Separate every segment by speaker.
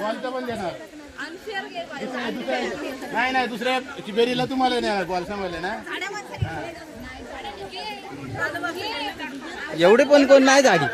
Speaker 1: बॉलचं पण देणार. दुसऱ्या- दुसऱ्या- नाही नाही दुसऱ्या बेरीला तुम्हाला नाही बॉल समजले ना?
Speaker 2: एवढे पण कोण नाही झाडी.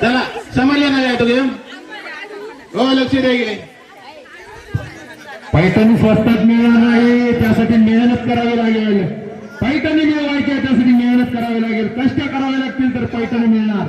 Speaker 1: चला समजले ना तो गेम? हो लक्ष द्या गेले.
Speaker 3: पैठणी स्वस्तात मिळणार नाही त्यासाठी मेहनत करावी लागेल. पैठणी मिळवायची त्यासाठी मेहनत करावी लागेल. कष्ट करावे लागतील तर पैठणी मिळणार.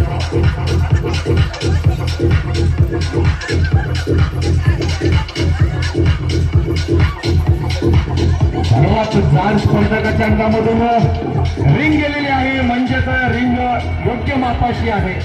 Speaker 3: स्पर्धकाच्या अंगामधून रिंग गेलेली आहे. म्हणजेच रिंग योग्य मापाशी आहे.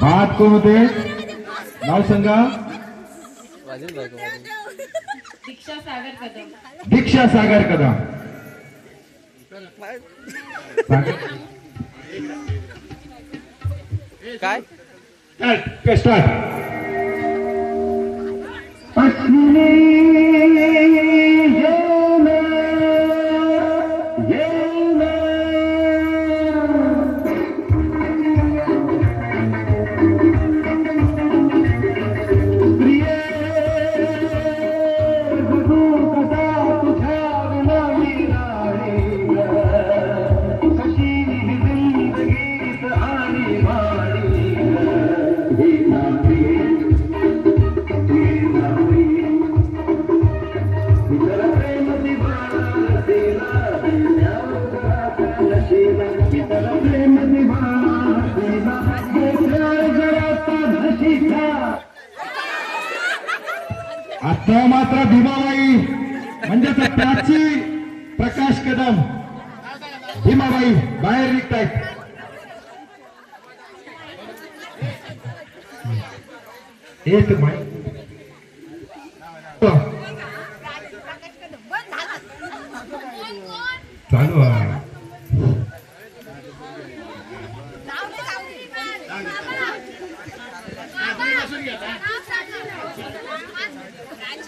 Speaker 3: भात कोण होते? नाव सांगा.
Speaker 2: वाजेल
Speaker 4: दीक्षा सागर कदम.
Speaker 3: दीक्षा सागर कदम.
Speaker 2: काय?
Speaker 3: स्टार्ट स्टार्ट आता मात्र भीमाबाई म्हणजे प्राची प्रकाश कदम भीमाबाई बाहेर निघतायत. एक हो. चालू